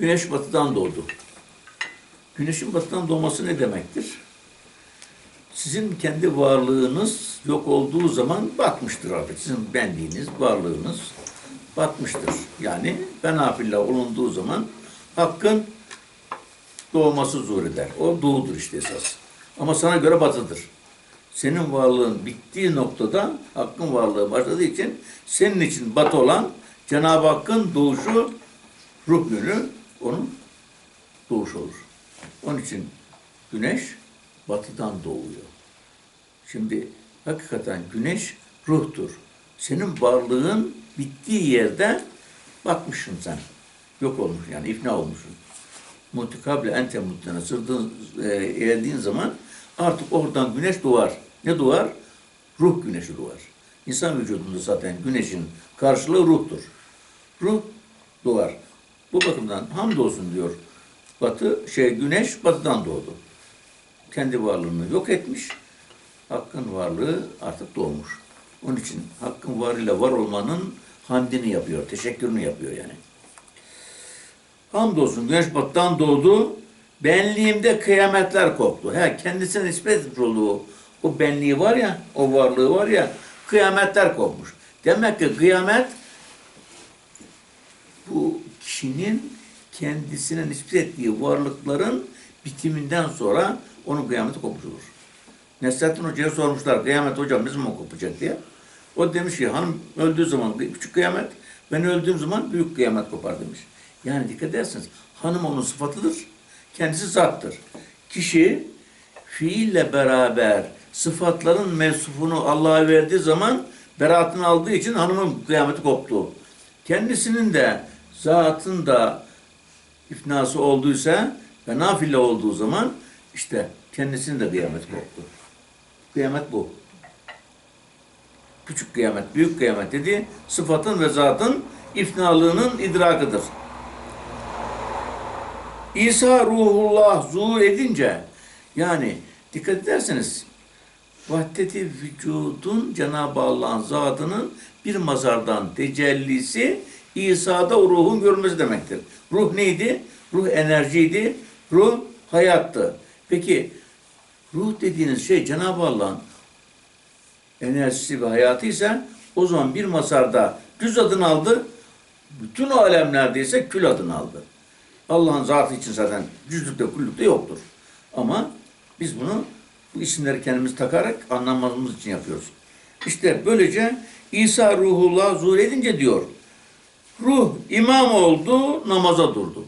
Güneş batıdan doğdu. Güneşin batıdan doğması ne demektir? Sizin kendi varlığınız yok olduğu zaman batmıştır artık. Sizin benliğiniz, varlığınız batmıştır. Yani ben afillah olunduğu zaman hakkın doğması zuhur eder. O doğudur işte esas. Ama sana göre batıdır. Senin varlığın bittiği noktada hakkın varlığı başladığı için senin için batı olan Cenab-ı Hakk'ın doğuşu ruh yönü onun doğuş olur. Onun için güneş batıdan doğuyor. Şimdi hakikaten güneş ruhtur. Senin varlığın bittiği yerde batmışsın sen. Yok olmuş yani ifna olmuşsun. Mutikable ente mutlana sırdığın, e, erdiğin zaman artık oradan güneş doğar. Ne doğar? Ruh güneşi doğar. İnsan vücudunda zaten güneşin karşılığı ruhtur. Ruh doğar. Bu bakımdan hamdolsun diyor. Batı şey güneş batıdan doğdu. Kendi varlığını yok etmiş. Hakkın varlığı artık doğmuş. Onun için hakkın varlığıyla var olmanın hamdini yapıyor, teşekkürünü yapıyor yani. Hamdolsun güneş batıdan doğdu. Benliğimde kıyametler koptu. He, kendisine nispet etmiş olduğu o benliği var ya, o varlığı var ya, kıyametler kopmuş. Demek ki kıyamet kişinin kendisine nispet ettiği varlıkların bitiminden sonra onun kıyameti kopmuş olur. Nesrettin Hoca'ya sormuşlar, kıyamet hocam ne zaman kopacak diye. O demiş ki hanım öldüğü zaman küçük kıyamet, ben öldüğüm zaman büyük kıyamet kopar demiş. Yani dikkat ederseniz hanım onun sıfatıdır, kendisi zattır. Kişi fiille beraber sıfatların mensufunu Allah'a verdiği zaman beraatını aldığı için hanımın kıyameti koptu. Kendisinin de zatın da ifnası olduysa ve nafile olduğu zaman işte kendisinin de kıyamet koptu. Kıyamet bu. Küçük kıyamet, büyük kıyamet dedi. Sıfatın ve zatın ifnalığının idrakıdır. İsa ruhullah zuhur edince yani dikkat ederseniz vahdeti vücudun Cenab-ı Allah'ın zatının bir mazardan tecellisi İsa'da o ruhun görülmesi demektir. Ruh neydi? Ruh enerjiydi. Ruh hayattı. Peki ruh dediğiniz şey Cenab-ı Allah'ın enerjisi ve hayatıysa o zaman bir masarda düz adını aldı. Bütün alemlerde ise kül adını aldı. Allah'ın zatı için zaten cüzlükte kullükte yoktur. Ama biz bunu bu isimleri kendimiz takarak anlamamız için yapıyoruz. İşte böylece İsa ruhullah zuhur edince diyor. Ruh imam oldu, namaza durdu.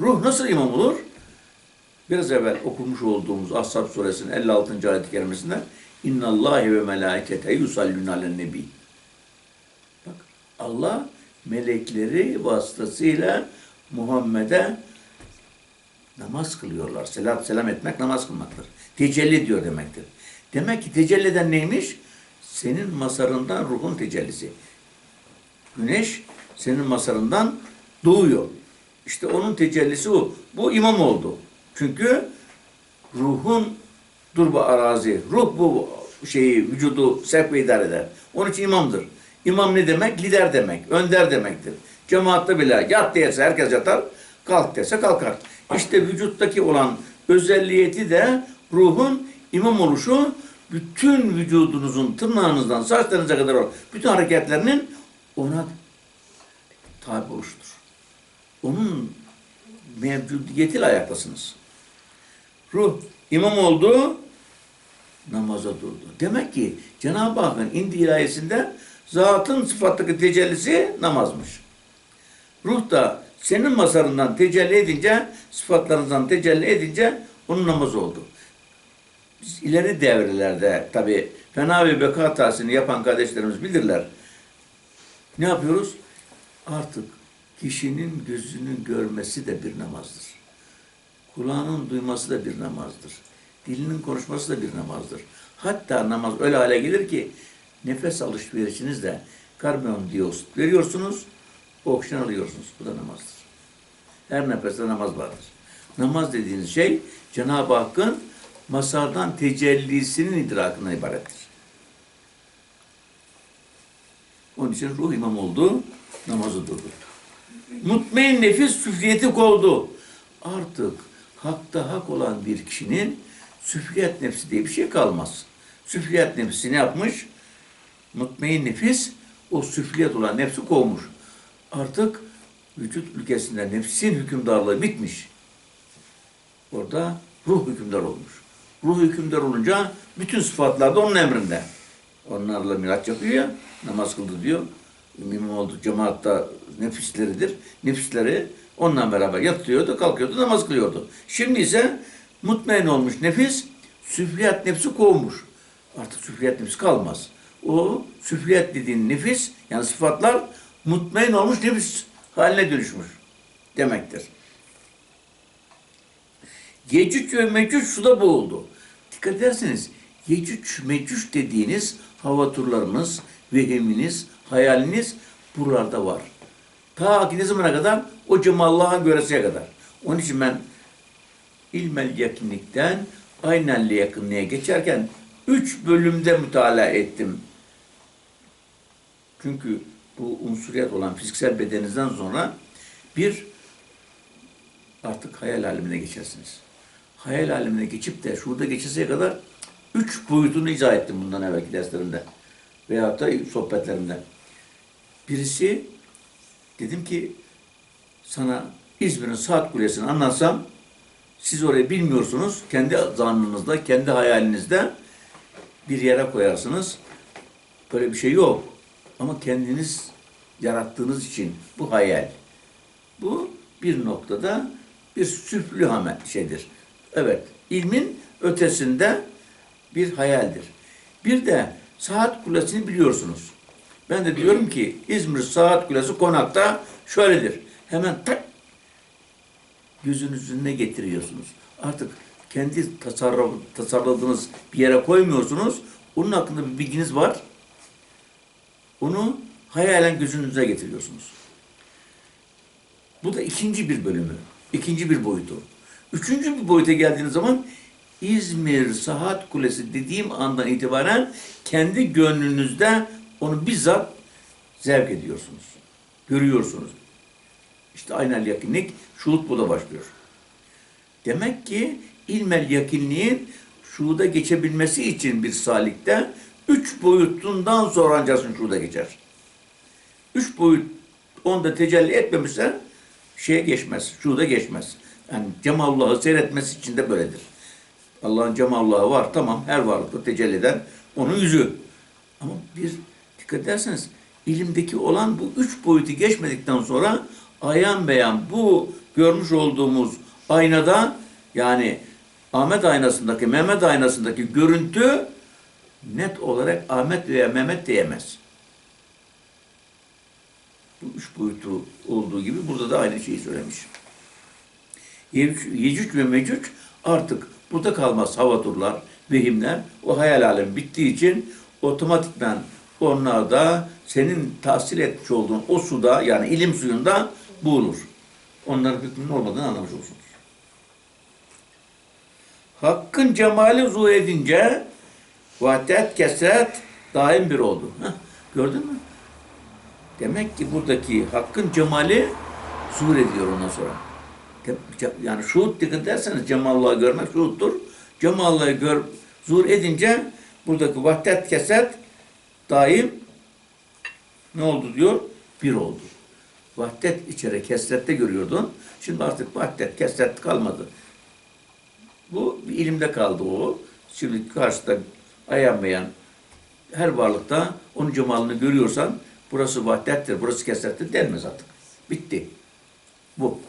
Ruh nasıl imam olur? Biraz evvel okumuş olduğumuz Ashab suresinin 56. ayet-i kerimesinde İnna Allahi ve melâikete yusallûne alen nebi. Bak Allah melekleri vasıtasıyla Muhammed'e namaz kılıyorlar. Selam selam etmek namaz kılmaktır. Tecelli diyor demektir. Demek ki tecelliden neymiş? Senin masarından ruhun tecellisi. Güneş senin masarından doğuyor. İşte onun tecellisi o. Bu imam oldu. Çünkü ruhun durba arazi, ruh bu şeyi, vücudu sevk ve idare eder. Onun için imamdır. İmam ne demek? Lider demek, önder demektir. Cemaatte bile yat diyese herkes yatar, kalk dese kalkar. İşte vücuttaki olan özelliği de ruhun imam oluşu bütün vücudunuzun tırnağınızdan saçlarınıza kadar olan bütün hareketlerinin ona tabi oluştur. Onun mevcudiyetiyle ayaktasınız. Ruh imam oldu, namaza durdu. Demek ki Cenab-ı Hakk'ın indi ilahiyesinde zatın sıfattaki tecellisi namazmış. Ruh da senin masarından tecelli edince, sıfatlarından tecelli edince onun namazı oldu. Biz ileri devrelerde tabi fena ve beka hatasını yapan kardeşlerimiz bilirler. Ne yapıyoruz? Artık kişinin gözünün görmesi de bir namazdır. Kulağının duyması da bir namazdır. Dilinin konuşması da bir namazdır. Hatta namaz öyle hale gelir ki nefes alışverişiniz de karbondioksit veriyorsunuz, oksijen alıyorsunuz. Bu da namazdır. Her nefeste namaz vardır. Namaz dediğiniz şey Cenab-ı Hakk'ın masardan tecellisinin idrakına ibarettir. Onun için ruh imam oldu, namazı durdu. Mutmain nefis süfliyeti kovdu. Artık hakta hak olan bir kişinin süfliyet nefsi diye bir şey kalmaz. Süfliyet nefsi ne yapmış? Mutmain nefis o süfliyet olan nefsi kovmuş. Artık vücut ülkesinde nefsin hükümdarlığı bitmiş. Orada ruh hükümdar olmuş. Ruh hükümdar olunca bütün sıfatlar da onun emrinde. Onlarla miraç yapıyor ya, namaz kıldı diyor. İmam oldu cemaatta nefisleridir. Nefisleri onunla beraber yatıyordu, kalkıyordu, namaz kılıyordu. Şimdi ise mutmain olmuş nefis, süfliyat nefsi kovmuş. Artık süfliyat nefsi kalmaz. O süfliyat dediğin nefis, yani sıfatlar mutmain olmuş nefis haline dönüşmüş demektir. Yecüc ve Mecüc suda boğuldu. Dikkat ederseniz Yecüc, Mecüc dediğiniz hava turlarınız, vehiminiz, hayaliniz buralarda var. Ta ki ne zamana kadar? O cemallaha göresiye kadar. Onun için ben ilmel yakınlıktan aynelli yakınlığa geçerken üç bölümde mütalaa ettim. Çünkü bu unsuriyat olan fiziksel bedeninizden sonra bir artık hayal alemine geçersiniz. Hayal alemine geçip de şurada geçeseye kadar üç boyutunu izah ettim bundan evvelki derslerimde. Veyahut da sohbetlerimde. Birisi dedim ki sana İzmir'in saat kulesini anlatsam siz orayı bilmiyorsunuz. Kendi zannınızda, kendi hayalinizde bir yere koyarsınız. Böyle bir şey yok. Ama kendiniz yarattığınız için bu hayal. Bu bir noktada bir hamel şeydir. Evet, ilmin ötesinde bir hayaldir. Bir de saat kulesini biliyorsunuz. Ben de diyorum ki İzmir saat kulesi konakta şöyledir. Hemen tak gözünüzün önüne getiriyorsunuz. Artık kendi tasarruf, tasarladığınız bir yere koymuyorsunuz. Onun hakkında bir bilginiz var. Onu hayalen gözünüze getiriyorsunuz. Bu da ikinci bir bölümü. ikinci bir boyutu. Üçüncü bir boyuta geldiğiniz zaman İzmir Saat Kulesi dediğim andan itibaren kendi gönlünüzde onu bizzat zevk ediyorsunuz. Görüyorsunuz. İşte aynel yakınlık şuhut burada başlıyor. Demek ki ilmel yakınliğin şuhuda geçebilmesi için bir salikte üç boyutundan sonra ancak şuhuda geçer. Üç boyut onda tecelli etmemişse şeye geçmez, şuhuda geçmez. Yani Cemalullah'ı seyretmesi için de böyledir. Allah'ın Cemalullah'ı var, tamam her varlıkta tecelli eden onun yüzü. Ama bir dikkat ederseniz ilimdeki olan bu üç boyutu geçmedikten sonra ayan beyan bu görmüş olduğumuz aynada yani Ahmet aynasındaki, Mehmet aynasındaki görüntü net olarak Ahmet veya Mehmet diyemez. Bu üç boyutu olduğu gibi burada da aynı şeyi söylemiş. Yecüc ve Mecüc artık burada kalmaz havaturlar, vehimler. O hayal alemi bittiği için otomatikman onlar da senin tahsil etmiş olduğun o suda yani ilim suyunda bulunur. Onların hükmünün olmadığını anlamış olsunuz. Hakkın cemali zuhur edince vahdet, kesret daim bir oldu. Heh, gördün mü? Demek ki buradaki hakkın cemali zuhur ediyor ondan sonra. Yani şuhut dikkat ederseniz Cemalullah'ı görmek şuhuttur. Cemalullah'ı gör, zuhur edince buradaki vahdet, kesret daim ne oldu diyor? Bir oldu. Vahdet içeri kesrette görüyordun. Şimdi artık vahdet, kesret kalmadı. Bu bir ilimde kaldı o. Şimdi karşıda ayanmayan her varlıkta onun cemalini görüyorsan burası vahdettir, burası kesrettir denmez artık. Bitti. Bu.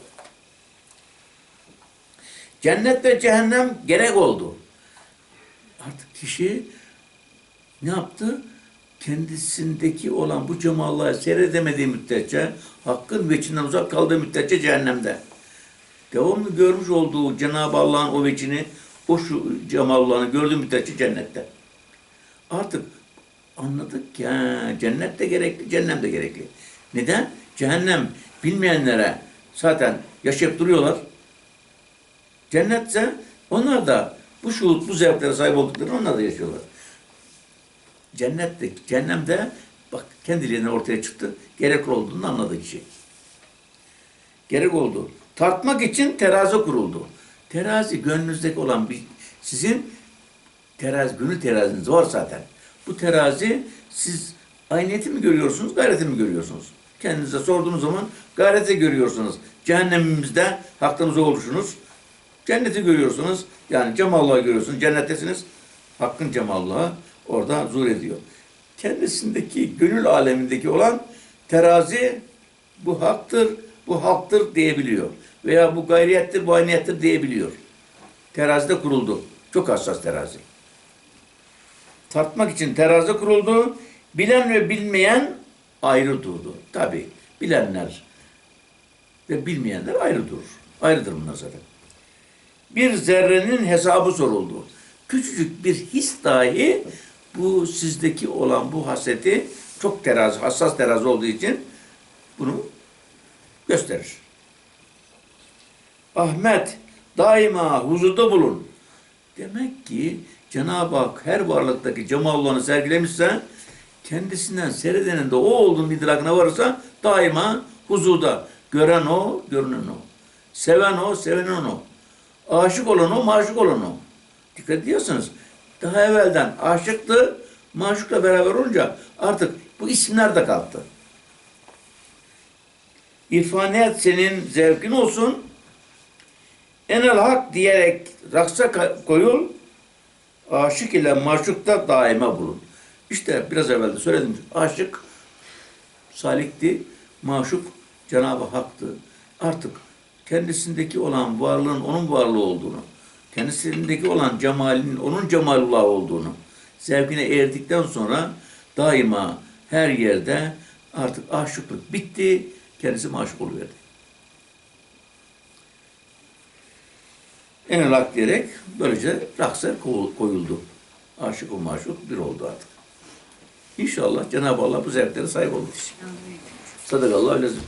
Cennet ve cehennem gerek oldu. Artık kişi ne yaptı? Kendisindeki olan bu cemalları seyredemediği müddetçe, hakkın veçinden uzak kaldığı müddetçe cehennemde. Devamlı görmüş olduğu Cenab-ı Allah'ın o veçini, o şu cemalullahını gördüğü müddetçe cennette. Artık anladık ki ha, cennet de gerekli, cehennem de gerekli. Neden? Cehennem bilmeyenlere zaten yaşayıp duruyorlar. Cennetse onlar da bu şuhut, bu zevklere sahip olduklarını onlar da yaşıyorlar. Cennette, cehennemde bak kendiliğinden ortaya çıktı. Gerekli olduğunu anladı kişi. gerek oldu. Tartmak için terazi kuruldu. Terazi gönlünüzdeki olan bir sizin terazi, gönül teraziniz var zaten. Bu terazi siz ayneti mi görüyorsunuz, gayreti mi görüyorsunuz? Kendinize sorduğunuz zaman gayreti görüyorsunuz. Cehennemimizde hakkınızı oluşunuz. Cenneti görüyorsunuz. Yani cemallahi görüyorsunuz. Cennettesiniz. Hakkın cemallahi orada zuhur ediyor. Kendisindeki gönül alemindeki olan terazi bu haktır, bu haktır diyebiliyor. Veya bu gayriyettir, bu ayniyettir diyebiliyor. Terazide kuruldu. Çok hassas terazi. Tartmak için terazi kuruldu. Bilen ve bilmeyen ayrı durdu. Tabi bilenler ve bilmeyenler ayrı durur. Ayrıdır bunlar zaten. Bir zerrenin hesabı soruldu. Küçücük bir his dahi bu sizdeki olan bu haseti çok terazi, hassas terazi olduğu için bunu gösterir. Ahmet daima huzurda bulun. Demek ki Cenab-ı Hak her varlıktaki cemallığını sergilemişse kendisinden seyredenin de o olduğunun idrakına varırsa daima huzurda. Gören o, görünen o. Seven o, sevenen o. Aşık olan o, maşuk olan o. Dikkat ediyorsunuz. Daha evvelden aşıktı, maşukla beraber olunca artık bu isimler de kalktı. İrfaniyet senin zevkin olsun. Enel hak diyerek raksa koyul. Aşık ile maşukta daima bulun. İşte biraz evvel de söyledim. Aşık salikti, maşuk Cenab-ı Hak'tı. Artık kendisindeki olan varlığın onun varlığı olduğunu, kendisindeki olan cemalinin onun cemalullah olduğunu, zevkine erdikten sonra daima her yerde artık aşıklık bitti, kendisi maşuk oluverdi. En hak diyerek böylece rakser koyuldu. Aşık o maşuk bir oldu artık. İnşallah Cenab-ı Allah bu zevklere sahip olur. Sadakallahu lezim.